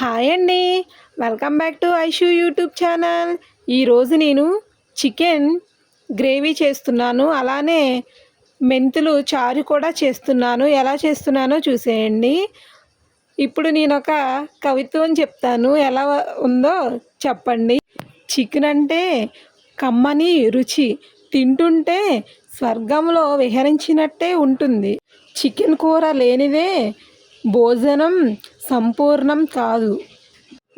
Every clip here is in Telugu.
హాయ్ అండి. Welcome back to Aishu YouTube channel. ఈరోజు నేను చికెన్ గ్రేవీ చేస్తున్నాను. అలానే మెంతులు చారు కూడా చేస్తున్నాను. ఎలా చేస్తున్నానో చూసేయండి. ఇప్పుడు నేను ఒక కవిత్వం చెప్తాను. ఎలా ఉందో చెప్పండి. చికెన్ అంటే కమ్మని రుచి. తింటుంటే స్వర్గంలో విహరించినట్టే ఉంటుంది. చికెన్ కూర లేనిదే భోజనం సంపూర్ణం కాదు.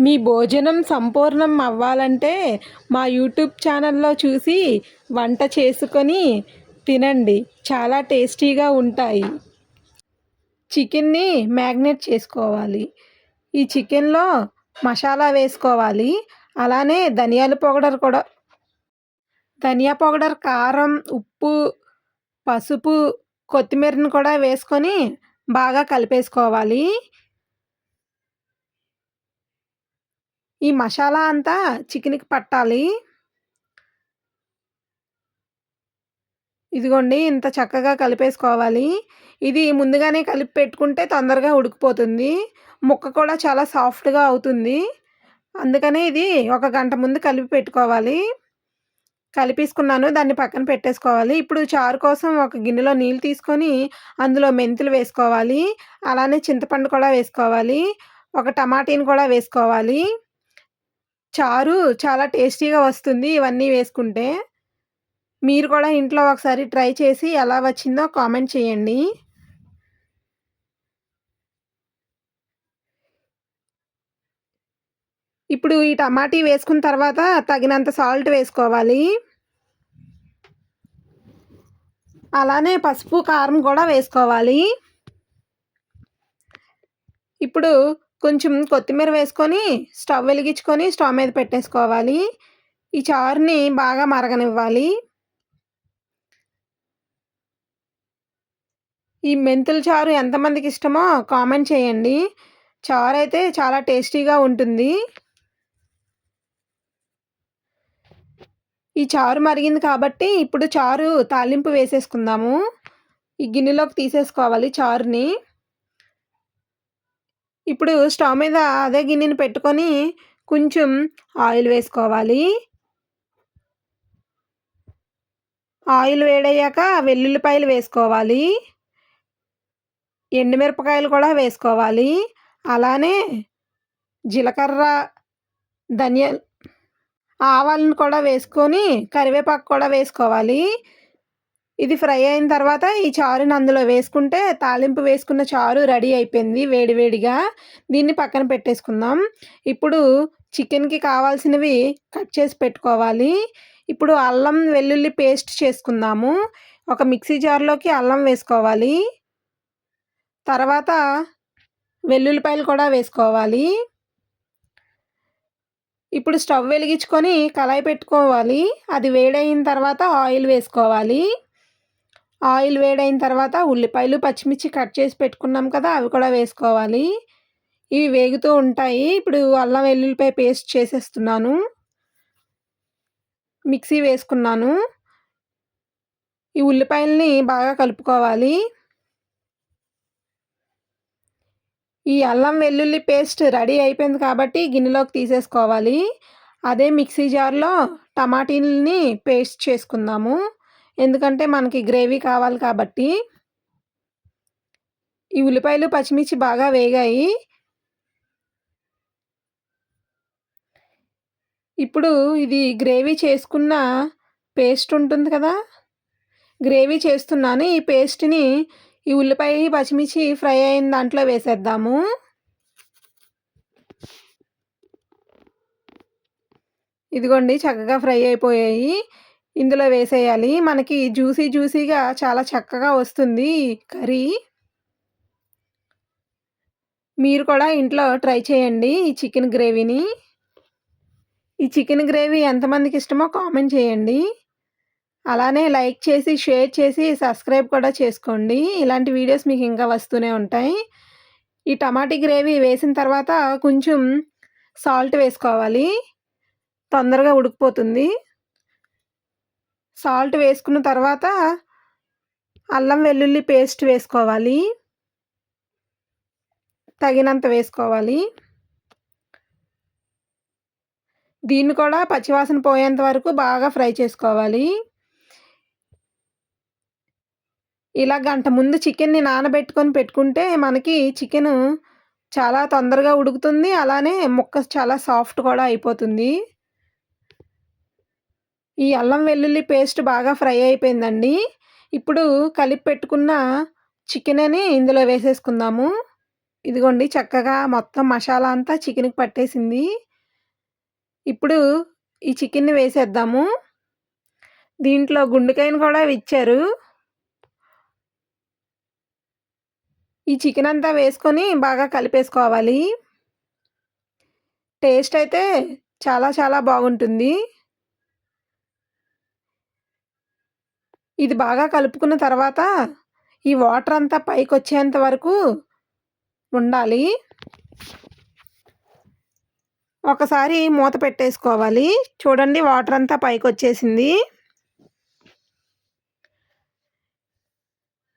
మీ భోజనం సంపూర్ణం అవ్వాలంటే మా యూట్యూబ్ ఛానల్లో చూసి వంట చేసుకొని తినండి. చాలా టేస్టీగా ఉంటాయి. చికెన్ని మ్యాగ్నేట్ చేసుకోవాలి. ఈ చికెన్లో మసాలా వేసుకోవాలి. అలానే ధనియాల పౌడర్ కూడా. ధనియా పౌడర్ కారం ఉప్పు పసుపు కొత్తిమీరని కూడా వేసుకొని బాగా కలిపేసుకోవాలి. ఈ మసాలా అంతా చికెన్కి పట్టాలి. ఇదిగోండి ఇంత చక్కగా కలిపేసుకోవాలి. ఇది ముందుగానే కలిపి పెట్టుకుంటే తొందరగా ఉడికిపోతుంది. ముక్క కూడా చాలా సాఫ్ట్గా అవుతుంది. అందుకనే ఇది ఒక గంట ముందు కలిపి పెట్టుకోవాలి. కలిపేసుకున్నాను. దాన్ని పక్కన పెట్టేసుకోవాలి. ఇప్పుడు చారు కోసం ఒక గిన్నెలో నీళ్ళు తీసుకొని అందులో మెంతులు వేసుకోవాలి. అలానే చింతపండు కూడా వేసుకోవాలి. ఒక టమాటీని కూడా వేసుకోవాలి. చారు చాలా టేస్టీగా వస్తుంది ఇవన్నీ వేసుకుంటే. మీరు కూడా ఇంట్లో ఒకసారి ట్రై చేసి ఎలా వచ్చిందో కామెంట్ చేయండి. ఇప్పుడు ఈ టమాటీ వేసుకున్న తర్వాత తగినంత సాల్ట్ వేసుకోవాలి. అలానే పసుపు కారం కూడా వేసుకోవాలి. ఇప్పుడు కొంచెం కొత్తిమీర వేసుకొని స్టవ్ వెలిగించుకొని స్టవ్ మీద పెట్టేసుకోవాలి. ఈ చారుని బాగా మరగనివ్వాలి. ఈ మెంతుల చారు ఎంతమందికి ఇష్టమో కామెంట్ చేయండి. చారు అయితే చాలా టేస్టీగా ఉంటుంది. ఈ చారు మరిగింది కాబట్టి ఇప్పుడు చారు తాలింపు వేసేసుకుందాము. ఈ గిన్నెలోకి తీసేసుకోవాలి చారుని. ఇప్పుడు స్టవ్ మీద అదే గిన్నెని పెట్టుకొని కొంచెం ఆయిల్ వేసుకోవాలి. ఆయిల్ వేడయ్యాక వెల్లుల్లిపాయలు వేసుకోవాలి. ఎండుమిరపకాయలు కూడా వేసుకోవాలి. అలానే జీలకర్ర ధనియా ఆవాలను కూడా వేసుకొని కరివేపాకు కూడా వేసుకోవాలి. ఇది ఫ్రై అయిన తర్వాత ఈ చారుని అందులో వేసుకుంటే తాలింపు వేసుకున్న చారు రెడీ అయిపోయింది వేడివేడిగా దీన్ని పక్కన పెట్టేసుకుందాం. ఇప్పుడు చికెన్కి కావాల్సినవి కట్ చేసి పెట్టుకోవాలి. ఇప్పుడు అల్లం వెల్లుల్లి పేస్ట్ చేసుకుందాము. ఒక మిక్సీ జార్లోకి అల్లం వేసుకోవాలి. తర్వాత వెల్లుల్లిపాయలు కూడా వేసుకోవాలి. ఇప్పుడు స్టవ్ వెలిగించుకొని కళాయి పెట్టుకోవాలి. అది వేడైన తర్వాత ఆయిల్ వేసుకోవాలి. ఆయిల్ వేడైన తర్వాత ఉల్లిపాయలు పచ్చిమిర్చి కట్ చేసి పెట్టుకున్నాం కదా అవి కూడా వేసుకోవాలి. ఇవి వేగుతూ ఉంటాయి. ఇప్పుడు అల్లం వెల్లుల్లిపాయ పేస్ట్ చేసేస్తున్నాను. మిక్సీ వేసుకున్నాను. ఈ ఉల్లిపాయల్ని బాగా కలుపుకోవాలి. ఈ అల్లం వెల్లుల్లి పేస్ట్ రెడీ అయిపోయింది కాబట్టి గిన్నెలోకి తీసేసుకోవాలి. అదే మిక్సీ జార్లో టమాటీల్ని పేస్ట్ చేసుకుందాము. ఎందుకంటే మనకి గ్రేవీ కావాలి కాబట్టి. ఈ ఉల్లిపాయలు పచ్చిమిర్చి బాగా వేగాయి. ఇప్పుడు ఇది గ్రేవీ చేసుకున్న పేస్ట్ ఉంటుంది కదా. గ్రేవీ చేస్తున్నాను. ఈ పేస్ట్ని ఈ ఉల్లిపాయ పచ్చిమిర్చి ఫ్రై అయిన దాంట్లో వేసేద్దాము. ఇదిగోండి చక్కగా ఫ్రై అయిపోయాయి. ఇందులో వేసేయాలి. మనకి జ్యూసీ జ్యూసీగా చాలా చక్కగా వస్తుంది కర్రీ. మీరు కూడా ఇంట్లో ట్రై చేయండి ఈ చికెన్ గ్రేవీని. ఈ చికెన్ గ్రేవీ ఎంతమందికి ఇష్టమో కామెంట్ చేయండి. అలానే లైక్ చేసి షేర్ చేసి సబ్స్క్రైబ్ కూడా చేసుకోండి. ఇలాంటి వీడియోస్ మీకు ఇంకా వస్తూనే ఉంటాయి. ఈ టమాటీ గ్రేవీ వేసిన తర్వాత కొంచెం సాల్ట్ వేసుకోవాలి. తొందరగా ఉడికిపోతుంది. సాల్ట్ వేసుకున్న తర్వాత అల్లం వెల్లుల్లి పేస్ట్ వేసుకోవాలి. తగినంత వేసుకోవాలి. దీన్ని కూడా పచ్చివాసన పోయేంత వరకు బాగా ఫ్రై చేసుకోవాలి. ఇలా గంట ముందు చికెన్ని నానబెట్టుకొని పెట్టుకుంటే మనకి చికెను చాలా తొందరగా ఉడుకుతుంది. అలానే ముక్క చాలా సాఫ్ట్ కూడా అయిపోతుంది. ఈ అల్లం వెల్లుల్లి పేస్ట్ బాగా ఫ్రై అయిపోయిందండి. ఇప్పుడు కలిపి పెట్టుకున్న చికెన్ని ఇందులో వేసేసుకుందాము. ఇదిగోండి చక్కగా మొత్తం మసాలా అంతా చికెన్కి పట్టేసింది. ఇప్పుడు ఈ చికెన్ని వేసేద్దాము. దీంట్లో గుండెకాయను కూడా ఇచ్చారు. ఈ చికెన్ అంతా వేసుకొని బాగా కలిపేసుకోవాలి. టేస్ట్ అయితే చాలా చాలా బాగుంటుంది. ఇది బాగా కలుపుకున్న తర్వాత ఈ వాటర్ అంతా పైకి వచ్చేంత వరకు ఉండాలి. ఒకసారి మూత పెట్టేసుకోవాలి. చూడండి వాటర్ అంతా పైకి వచ్చేసింది.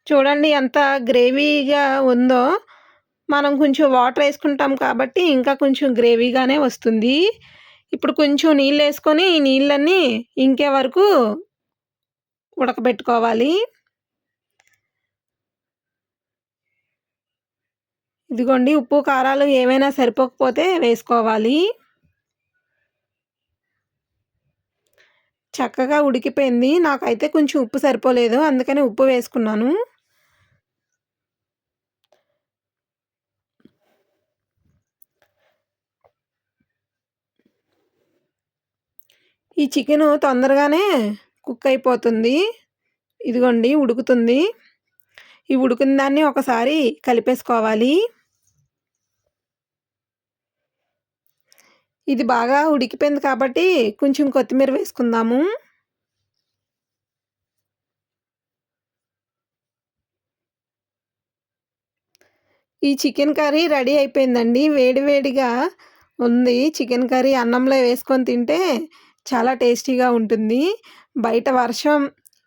చూడండి ఎంత గ్రేవీగా ఉందో. మనం కొంచెం వాటర్ వేసుకుంటాం కాబట్టి ఇంకా కొంచెం గ్రేవీగానే వస్తుంది. ఇప్పుడు కొంచెం నీళ్ళు వేసుకొని ఈ నీళ్ళన్నీ ఇంకే వరకు ఉడకబెట్టుకోవాలి. ఇదిగోండి ఉప్పు కారాలు ఏమైనా సరిపోకపోతే వేసుకోవాలి. చక్కగా ఉడికిపోయింది. నాకైతే కొంచెం ఉప్పు సరిపోలేదు అందుకని ఉప్పు వేసుకున్నాను. ఈ చికెను తొందరగానే కుక్ అయిపోతుంది. ఇదిగోండి ఉడుకుతుంది. ఈ ఉడికిన దాన్ని ఒకసారి కలిపేసుకోవాలి. ఇది బాగా ఉడికిపోయింది కాబట్టి కొంచెం కొత్తిమీర వేసుకుందాము. ఈ చికెన్ కర్రీ రెడీ అయిపోయిందండి. వేడివేడిగా ఉంది. చికెన్ కర్రీ అన్నంలో వేసుకొని తింటే చాలా టేస్టీగా ఉంటుంది. బయట వర్షం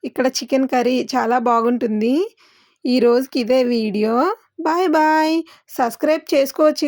ఇక్కడ చికెన్ కర్రీ చాలా బాగుంటుంది. ఈ రోజుకి ఇదే వీడియో. Bye bye. సబ్స్క్రైబ్ చేసుకోవచ్చు